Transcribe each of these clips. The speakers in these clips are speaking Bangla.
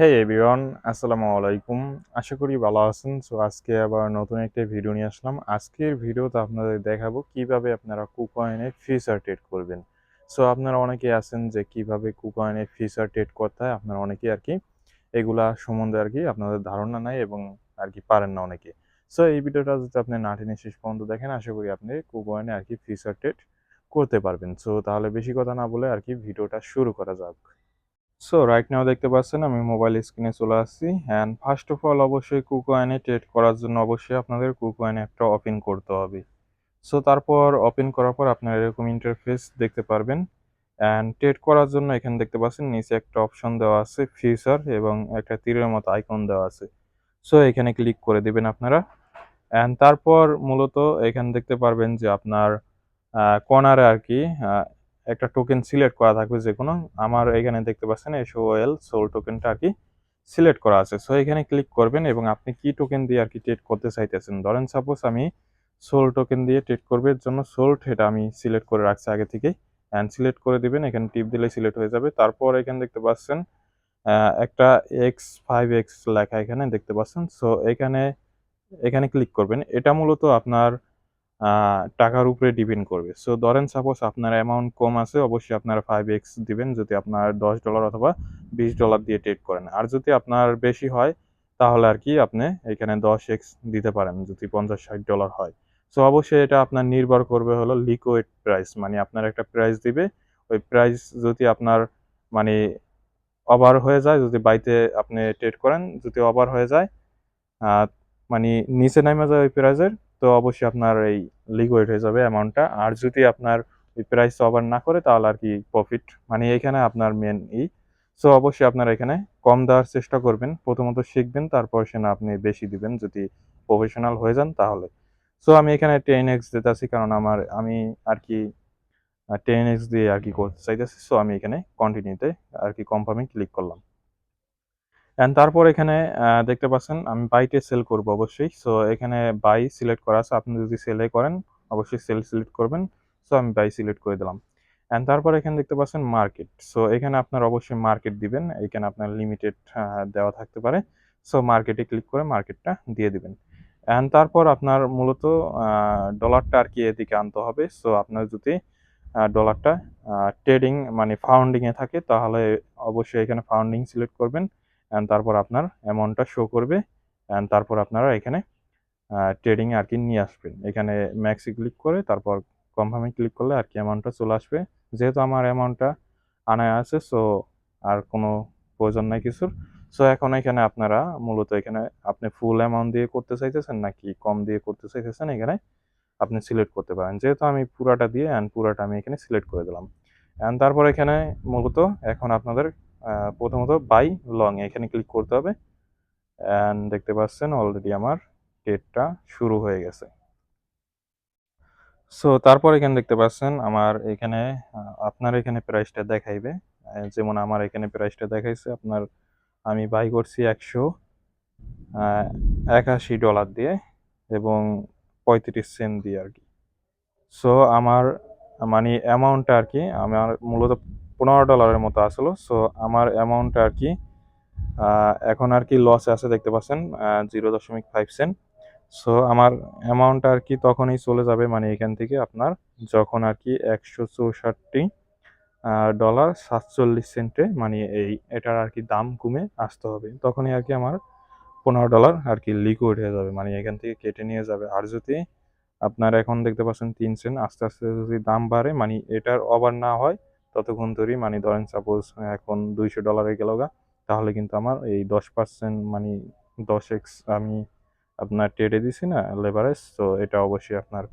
হেই এভরিওয়ান আসসালামু আলাইকুম। আশা করি ভালো আছেন। সো আজকে আবার নতুন একটা ভিডিও নিয়ে আসলাম। আজকের ভিডিওতে আপনাদের দেখাবো কীভাবে আপনারা কুকয়েনে ফিচার ট্রেড করবেন। সো আপনারা অনেকে আছেন যে কীভাবে কুকয়েনে ফিচার ট্রেড করতে হয়, আপনারা অনেকে আর কি এগুলা সম্বন্ধে আর কি আপনাদের ধারণা নাই এবং আর কি পারেন না অনেকে। সো এই ভিডিওটা যদি আপনি না টেনে শেষ পর্যন্ত দেখেন, আশা করি আপনি কুকয়েনে আর কি ফিচার ট্রেড করতে পারবেন। সো তাহলে বেশি কথা না বলে আর কি ভিডিওটা শুরু করা যাক। সো রাইট নাও দেখতে পাচ্ছেন আমি মোবাইল স্ক্রিনে চলে আসছি। অ্যান্ড ফার্স্ট অফ অল অবশ্যই কুকোয়াইনে ট্রেড করার জন্য অবশ্যই আপনাদের কুকোয়াইন অ্যাপটা ওপেন করতে হবে। সো তারপর ওপেন করার পর আপনারা এরকম ইন্টারফেস দেখতে পারবেন। অ্যান্ড ট্রেড করার জন্য এখানে দেখতে পাচ্ছেন নিচে একটা অপশন দেওয়া আছে ফিউচার এবং একটা তীরের মতো আইকন দেওয়া আছে। সো এখানে ক্লিক করে দিবেন আপনারা। অ্যান্ড তারপর মূলত এখানে দেখতে পারবেন যে আপনার কর্নারে আর কি একটা টোকেন সিলেক্ট করা থাকবে যে কোনো আমার এখানে দেখতে পাচ্ছেন এস এল সোল টোকেনটা আর কি সিলেক্ট করা আছে। সো এখানে ক্লিক করবেন এবং আপনি কি টোকেন দিয়ে আর কি ট্রেড করতে চাইতেছেন? ধরেন সাপোজ আমি সোল টোকেন দিয়ে ট্রেড করবে জন্য সোল এটা আমি সিলেক্ট করে রাখছি আগে থেকেই। অ্যান্ড সিলেক্ট করে দিবেন, এখানে টিপ দিলে সিলেক্ট হয়ে যাবে। তারপর এখানে দেখতে পাচ্ছেন একটা এক্স ফাইভ এক্স লেখা এখানে দেখতে পাচ্ছেন। সো এখানে এখানে ক্লিক করবেন। এটা মূলত আপনার টাকার উপরে ডিপেন্ড করবে। সো ধরেন সাপোজ আপনার অ্যামাউন্ট কম আছে, অবশ্যই আপনারা ফাইভ এক্স দিবেন যদি আপনার দশ ডলার অথবা বিশ ডলার দিয়ে ট্রেড করেন। আর যদি আপনার বেশি হয়, তাহলে আর কি আপনি এখানে দশ এক্স দিতে পারেন যদি পঞ্চাশ ষাট ডলার হয়। সো অবশ্যই এটা আপনার নির্ভর করবে হলো লিকুইড প্রাইস মানে আপনার একটা প্রাইস দিবে। ওই প্রাইস যদি আপনার মানে ওভার হয়ে যায়, যদি বাইতে আপনি ট্রেড করেন, যদি ওভার হয়ে যায় মানে নিচে নামে যায় ওই প্রাইজের তো অবশ্যই আপনার এই লিকুইড হয়ে যাবে অ্যামাউন্টটা আর যদি আপনার ওই প্রাইস ওভার না করে, তাহলে আর কি প্রফিট মানে এখানে আপনার মেন ই। সো অবশ্যই আপনারা এখানে কম দেওয়ার চেষ্টা করবেন। প্রথমত শিখবেন, তারপর সেনা আপনি বেশি দিবেন। যদি প্রফেশনাল হয়ে যান, তাহলে। সো আমি এখানে টেন এক্স দিতেছি, কারণ আমার, আমি আর কি টেন এক্স দিয়ে আর কি করতে চাইতেছি। সো আমি এখানে কন্টিনিউতে আর কি কনফার্মে ক্লিক করলাম। অ্যান্ড তারপর এখানে দেখতে পাচ্ছেন, আমি বাইটে সেল করব অবশ্যই। সো এখানে বাই সিলেক্ট করা আছে। আপনি যদি সেলে করেন, অবশ্যই সেল সিলেক্ট করবেন। সো আমি বাই সিলেক্ট করে দিলাম। অ্যান্ড তারপর এখানে দেখতে পাচ্ছেন মার্কেট সো এখানে আপনার অবশ্যই মার্কেট দিবেন। এখানে আপনার লিমিটেড দেওয়া থাকতে পারে। সো মার্কেটে ক্লিক করে মার্কেটটা দিয়ে দিবেন। অ্যান্ড তারপর আপনার মূলত ডলারটা আর কি এদিকে আনতে হবে। সো আপনার যদি ডলারটা ট্রেডিং মানে ফাউন্ডিংয়ে থাকে, তাহলে অবশ্যই এখানে ফাউন্ডিং সিলেক্ট করবেন। অ্যান্ড তারপর আপনার অ্যামাউন্টটা শো করবে অ্যান্ড তারপর আপনারা এখানে ট্রেডিংয়ে আর কি নিয়ে আসবেন। এখানে ম্যাক্সি ক্লিক করে তারপর কনফার্মে ক্লিক করলে আর কি অ্যামাউন্টটা চলে আসবে। যেহেতু আমার অ্যামাউন্টটা আনায় আছে সো আর কোনো প্রয়োজন নাই কিছুর। সো এখন এখানে আপনারা মূলত এখানে আপনি ফুল অ্যামাউন্ট দিয়ে করতে চাইতেছেন নাকি কম দিয়ে করতে চাইতেছেন, এখানে আপনি সিলেক্ট করতে পারেন। যেহেতু আমি পুরাটা দিয়ে অ্যান্ড পুরাটা আমি এখানে সিলেক্ট করে দিলাম। অ্যান্ড তারপর এখানে মূলত এখন আপনাদের প্রথমত বাই লং এখানে ক্লিক করতে হবে। অ্যান্ড দেখতে পাচ্ছেন অলরেডি আমার ডেটটা শুরু হয়ে গেছে। সো তারপর এখানে দেখতে পাচ্ছেন আমার এখানে আপনার এখানে প্রাইসটা দেখাইবে। যেমন আমার এখানে প্রাইসটা দেখাইছে, আপনার আমি বাই করছি একশো একাশি ডলার দিয়ে এবং পঁয়ত্রিশ সেন্ট দিয়ে আর কি। সো আমার মানে অ্যামাউন্টটা আর কি, আমার মূলত পনেরো ডলারের মতো আসলো। সো আমার অ্যামাউন্টটা আর কি এখন আর কি লস আছে, দেখতে পাচ্ছেন জিরো দশমিক ফাইভ সেন্ট সো আমার অ্যামাউন্ট আর কি তখনই চলে যাবে মানে এখান থেকে আপনার যখন আর কি একশো চৌষট্টি ডলার সাতচল্লিশ সেন্টে মানে এই, এটার আর কি দাম কমে আসতে হবে। তখনই আর কি আমার পনেরো ডলার আর কি লিকুইড হয়ে যাবে মানে এখান থেকে কেটে নিয়ে যাবে। আর যদি আপনার এখন দেখতে পাচ্ছেন তিন সেন্ট আস্তে আস্তে যদি দাম বাড়ে মানে এটার ওভার না হয় ততক্ষণ ধরেই মানে ধরেন সাপোজ এখন দুইশো ডলারে গেল গা, তাহলে কিন্তু আমার এই দশ পার্সেন্ট মানে দশ এক্স আমি আপনার ট্রেডে দিছি না লেভারেজ তো এটা অবশ্যই আপনার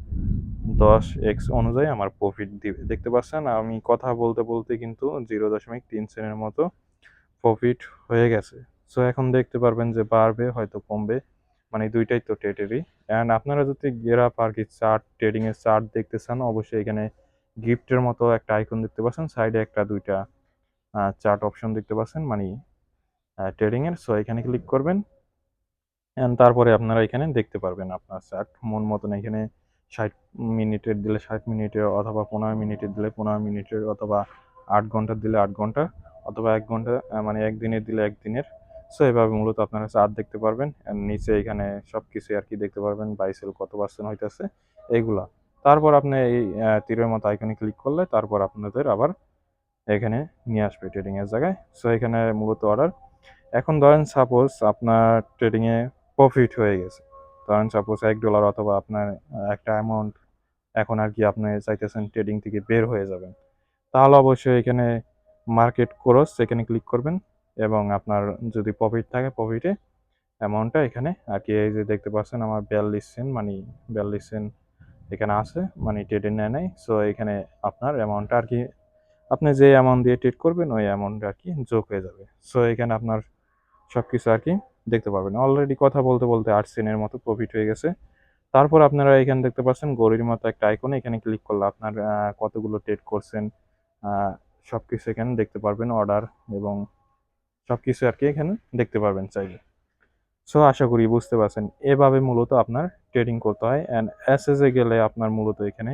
দশ এক্স অনুযায়ী আমার প্রফিট দিবে। দেখতে পাচ্ছেন, আমি কথা বলতে বলতে কিন্তু জিরো দশমিক তিন সেন্টের মতো প্রফিট হয়ে গেছে। সো এখন দেখতে পারবেন যে বাড়বে, হয়তো কমবে মানে দুইটাই তো ট্রেডেরই অ্যান্ড আপনারা যদি গেরা আর কি চার্ট ট্রেডিংয়ের চার্ট দেখতে চান, অবশ্যই এখানে গিফটের মতো একটা আইকন দেখতে পাচ্ছেন। সাইডে একটা, দুইটা চার্ট অপশন দেখতে পাচ্ছেন মানে ট্রেডিংয়ের সো এখানে ক্লিক করবেন। অ্যান্ড তারপরে আপনারা এখানে দেখতে পারবেন আপনার চার্ট মন মতন এখানে ষাট মিনিটের দিলে ষাট মিনিটের অথবা পনেরো মিনিটের দিলে পনেরো মিনিটের, অথবা আট ঘণ্টার দিলে আট ঘণ্টা, অথবা এক ঘণ্টা মানে একদিনের দিলে একদিনের সো এভাবে মূলত আপনারা চার্ট দেখতে পারবেন। And নিচে এখানে সব কিছু আর কি দেখতে পারবেন। বাইসেল কত পার্সেন্ট হইতেছে এইগুলা তারপর আপনি এই তীরের মতো আইকনে ক্লিক করলে তারপর আপনাদের আবার এখানে নিয়ে আসবে ট্রেডিংয়ের জায়গায়। সো এখানে মূলত অর্ডার এখন ধরেন সাপোজ আপনার ট্রেডিংয়ে প্রফিট হয়ে গেছে। ধরেন সাপোজ এক ডলার অথবা আপনার একটা অ্যামাউন্ট এখন আর কি আপনি চাইতেছেন ট্রেডিং থেকে বের হয়ে যাবেন। তাহলে অবশ্যই এখানে মার্কেট ক্রস এখানে ক্লিক করবেন এবং আপনার যদি প্রফিট থাকে প্রফিটে অ্যামাউন্টটা এখানে আর কি এই যে দেখতে পাচ্ছেন আমার বিয়াল্লিশ সেন্ট মানে বিয়াল্লিশ সেন্ট এখানে আছে মানে ট্রেডে নেয় নাই। সো এখানে আপনার অ্যামাউন্টটা আর কি, আপনি যে অ্যামাউন্ট দিয়ে ট্রেড করবেন, ওই অ্যামাউন্ট আর কি যোগ হয়ে যাবে। সো এখানে আপনার সব কিছু আর কি দেখতে পারবেন। অলরেডি কথা বলতে বলতে আট সেন্টের মতো প্রফিট হয়ে গেছে। তারপর আপনারা এখানে দেখতে পাচ্ছেন গড়ির মতো একটা আইকনে এখানে ক্লিক করলে আপনার কতগুলো ট্রেড করছেন সব কিছু এখানে দেখতে পারবেন অর্ডার এবং সব কিছু আর কি এখানে দেখতে পারবেন চাইলে। সো আশা করি বুঝতে পারছেন। এভাবে মূলত আপনার ট্রেডিং করতে হয়। অ্যান্ড এসএস এ গেলে আপনার মূলত এখানে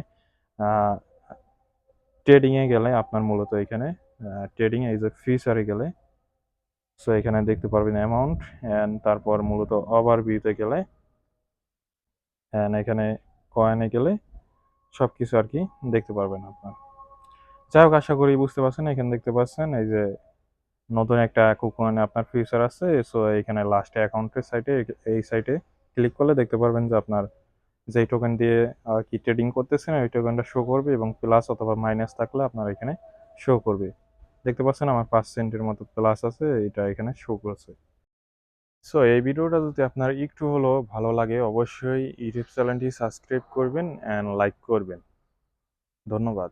ট্রেডিংয়ে গেলে আপনার মূলত এখানে ট্রেডিং এই যে ফিচারে গেলে সো এখানে দেখতে পারবেন অ্যামাউন্ট অ্যান্ড তারপর মূলত ওভার ভিউতে গেলে অ্যান্ড এখানে কয়েনে গেলে সব কিছু আর কি দেখতে পারবেন আপনার। যাই হোক, আশা করি বুঝতে পারছেন। এখানে দেখতে পাচ্ছেন এই যে নতুন একটা কুকনে আপনার ফিউচার আছে সো এখানে লাস্টে অ্যাকাউন্টের সাইটে এই সাইটে ক্লিক করলে দেখতে পারবেন যে আপনার যেই টোকেন দিয়ে কি ট্রেডিং করতেছেন, ওই টোকেনটা শো করবে এবং প্লাস অথবা মাইনাস থাকলে আপনার এখানে শো করবে। দেখতে পাচ্ছেন আমার পাঁচ সেন্টের মতো প্লাস আছে, এটা এখানে শো করছে। সো এই ভিডিওটা যদি আপনার একটু হলো ভালো লাগে, অবশ্যই ইউটিউব চ্যানেলটি সাবস্ক্রাইব করবেন অ্যান্ড লাইক করবেন। ধন্যবাদ।